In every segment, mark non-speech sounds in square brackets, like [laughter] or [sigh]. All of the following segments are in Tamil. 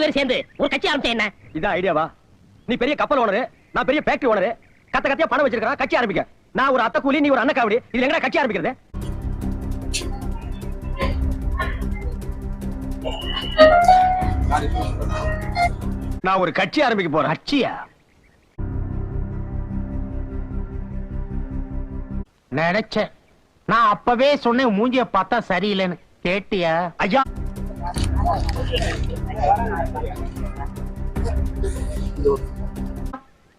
பேரும் சேர்ந்து ஒரு கட்சி ஆரம்பிச்சா என்ன? இதான் ஐடியாவா நீ பெரிய கப்பல் ஓனரு நான் பெரிய ஃபேக்டரி ஓனரு கத்த கத்தியா பணம் வச்சிருக்கா கட்சி ஆரம்பிக்க. நான் ஒரு அத்தை கூலி நீ ஒரு அண்ணன் காவடி. இது எங்கடா கட்சி ஆரம்பிக்கிறது? நான் ஒரு கட்சி ஆரம்பிக்க போறேன் கட்சியா? நினைச்சேன். நான் அப்பவே சொன்னேன் மூஞ்சிய பார்த்தா சரியில்லைன்னு. கேட்டியா? ஐயா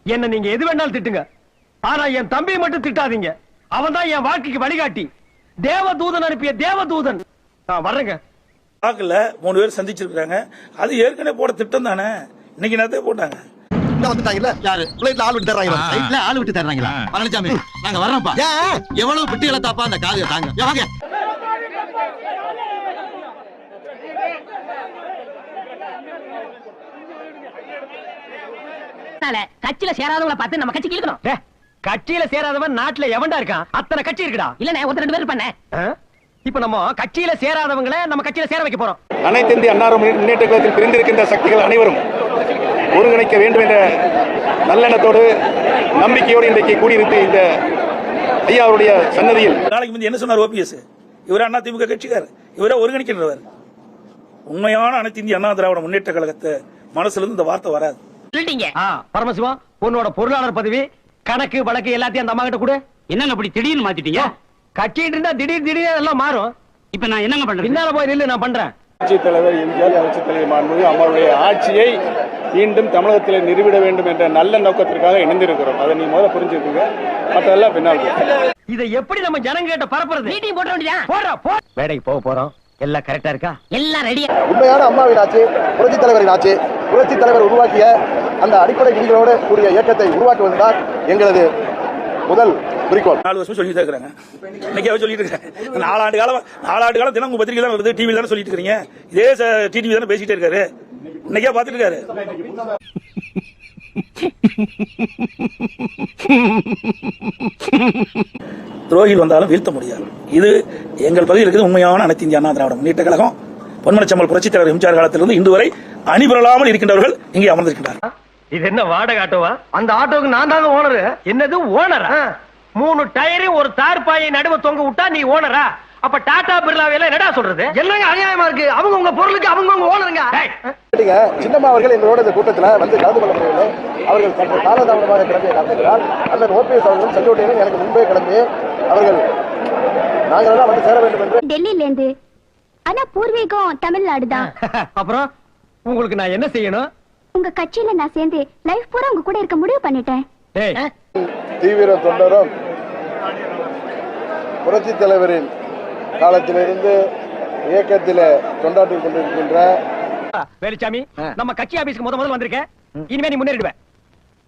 என்ன நீங்க எது வேணாலும் திட்டுங்க. ஆனா என் தம்பியை மட்டும் திட்டாதீங்க. அவன் தான் என் வாழ்க்கைக்கு வழிகாட்டி. தேவதூதன் அனுப்பிய தேவதூதன். நான் வர்றேங்க. பார்க்கல. மூணு பேர் சந்திச்சிருக்காங்க அது ஏற்கனவே போட திட்டம் தானே? இன்னைக்கு நேரத்தே போட்டாங்க? வந்துட்டாங்கல்ல? யாரு? பிளேட்ல ஆள் விட்டு தர்றாங்க சைட்ல ஆள் விட்டு தர்றாங்களா? பழனிசாமி நாங்க வர்றோம்ப்பா. எவ்வளவு பெட்டிகளை தாப்பா அந்த காவிய தாங்க. வாங்க. கட்சியில சேராதவங்கள பார்த்து நம்ம கட்சிக்கு இழுக்கணும் கட்சியில சேராதவன் நாட்டுல எவன்டா இருக்கான்? அத்தனை கட்சி இருக்குடா. இல்லண்ணே ஒருத்தர் ரெண்டு பேர் பண்ண? இப்ப நம்ம கட்சியில சேராதவங்கள நம்ம கட்சியில சேர வைக்க போறோம். அனைத்து இந்திய அன்னார முன்னேற்ற கழகத்தில் பிரிந்திருக்கின்ற சக்திகள் அனைவரும் ஒருங்கிணைக்க வேண்டும் என்ற நல்லெண்ணத்தோடு நம்பிக்கையோடு இன்றைக்கு கூடியிருக்கு இந்த ஐயா அவருடைய சன்னதியில். நாளைக்கு முந்தைய என்ன சொன்னார் ஓபிஎஸ் இவரே அண்ணா திமுக கட்சிக்கார் இவரே ஒருங்கிணைக்கின்றவர். உண்மையான அனைத்து இந்திய அண்ணா திராவிட முன்னேற்ற கழகத்தை மனசுல இருந்து இந்த வார்த்தை வராது. சொல்லிட்டீங்க. ஆ, பரமசிவம் உன்னோட பொருளாளர் பதவி கணக்கு வழக்கு எல்லாத்தையும் அந்த அம்மா கிட்ட கொடு. என்னங்க அப்படி திடீர்னு மாத்திட்டீங்க? கட்சிட்டு இருந்தா திடீர் திடீர் எல்லாம் மாறும். இப்ப நான் என்னங்க பண்றது? பின்னால போய் நில்லு நான் பண்றேன். புரட்சித் தலைவர் எம்ஜிஆர் புரட்சித் தலைவர் மாண்புமிகு அம்மாவுடைய ஆட்சியை மீண்டும் தமிழகத்தில் நிறுவிட வேண்டும் என்ற நல்ல நோக்கத்திற்காக இணைந்திருக்கிறோம். அதை நீ முதல்ல புரிஞ்சுக்கோங்க. மற்றதெல்லாம் பின்னால். இதை எப்படி நம்ம ஜனங்க கிட்ட பரப்புறது? மீட்டிங் போட்ட வேண்டியதான் போடுறா போ. வேலைக்கு போக போறோம். எல்லாம் கரெக்டா இருக்கா? எல்லாம் ரெடியா உண்மையான அம்மாவின் ஆட்சி புரட்சி தலைவரின் ஆட்சி. புரட்சி தலைவர் உருவாக்கிய அந்த அடிப்படை விதிகளோடு கூடிய இயக்கத்தை உருவாக்குவதுதான் எங்களது முதல் குறிக்கோள். நாலு வருஷம் சொல்லிட்டு இருக்கிறாங்க. இன்னைக்கு சொல்லிட்டு இருக்காங்க நாலாண்டு காலம் நாலாண்டு காலம் தினம் உங்க பத்திரிகை தான் வருது டிவில தானே சொல்லிட்டு இருக்கீங்க இதே டிவி தானே பேசிட்டே இருக்காரு. இன்னைக்கே பார்த்துட்டு இருக்காரு. துரோகிகள் வந்தாலும் வீழ்த்த முடியாது. இது எங்கள் பகுதியில் இருக்கிறது உண்மையான அனைத்து இந்திய அண்ணா திராவிட முன்னேற்ற கழகம். பொன்மனச்சம்பல் புரட்சித் தலைவர் எம்ஜிஆர் காலத்திலிருந்து இன்று வரை அணிபெறலாமல் இருக்கின்றவர்கள் இங்கே அமர்ந்திருக்கின்றார்கள். இது என்ன வாடகை ஆட்டோவா? அந்த ஆட்டோவுக்கு நான் தாங்க ஓனர். என்னது ஓனரா? மூணு டயரையும் ஒரு தார் பாயை நடுவ தொங்க விட்டா நீ ஓனரா? அப்ப டாடா பிர்லாவை எல்லாம் என்னடா சொல்றது? என்னங்க அநியாயமா இருக்கு. அவங்க உங்க பொருளுக்கு அவங்க உங்க ஓனருங்க. சின்னம்மா அவர்கள் எங்களோட இந்த கூட்டத்தில் வந்து கலந்து கொள்ள முடியவில்லை. அவர்கள் சற்று காலதாமதமாக கிளம்பிய காரணத்தினால் அண்ணன் ஓபிஎஸ் அவர்களும் செங்கோட்டையனும் எனக்கு முன்பே கிளம்பி அவர்கள் நாங்கள் வந்து சேர வேண்டும் என்று டெல்லியில இருந்து ஆனா பூர்வீகம் தமிழ்நாடு தான் [laughs] அப்புறம் உங்களுக்கு நான் என்ன செய்யணும்? உங்க கட்சியில நான் சேர்ந்து லைஃப் பூரா உங்க கூட இருக்க முடிவு பண்ணிட்டேன். தீவிர தொண்டரும் புரட்சி தலைவரின் காலத்திலிருந்து இயக்கத்தில் தொண்டாற்றி கொண்டிருக்கின்ற வேலுச்சாமி நம்ம கட்சி ஆபீஸ்க்கு முத முதல்ல வந்திருக்கேன் இனிமே நீ முன்னேறிடுவ.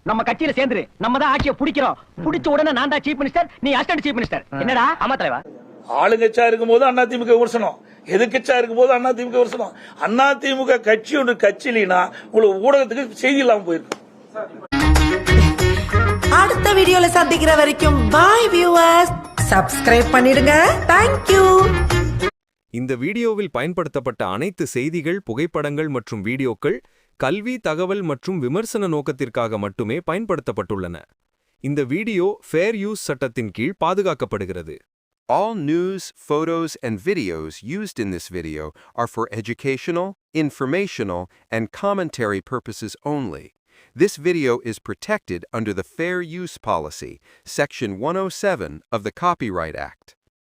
நம்ம கட்சியில சேர்ந்துரு. நம்ம தான் ஆட்சியை பிடிக்கிறோம். பிடிச்ச உடனே நான் தான் சீஃப் மினிஸ்டர் நீ அசிஸ்டன்ட் சீஃப் மினிஸ்டர் என்னடா? ஆமா தலைவா. ஆளுங்கட்சா இருக்கும் போது அண்ணா திமுக விமர்சனம். எதிர்கட்சா இருக்கும் போது அண்ணா திமுக விமர்சனம். அண்ணா திமுக கட்சி ஒன்று கட்சி இல்லைன்னா உங்களுக்கு ஊடகத்துக்கு செய்தி இல்லாம போயிருக்கு அடுத்த வீடியோல சந்திக்கிற வரைக்கும் பாய் வியூவர்ஸ் சப்ஸ்கிரைப் பண்ணிடுங்க. தேங்க்யூ இந்த வீடியோவில் பயன்படுத்தப்பட்ட அனைத்து செய்திகள் புகைப்படங்கள் மற்றும் வீடியோக்கள் கல்வி தகவல் மற்றும் விமர்சன நோக்கத்திற்காக மட்டுமே பயன்படுத்தப்பட்டுள்ளன. இந்த வீடியோ ஃபேர் யூஸ் சட்டத்தின் கீழ் பாதுகாக்கப்படுகிறது. All news, photos, and videos used in this video are for educational, informational, and commentary purposes only. This video is protected under the Fair Use Policy, Section 107 of the Copyright Act.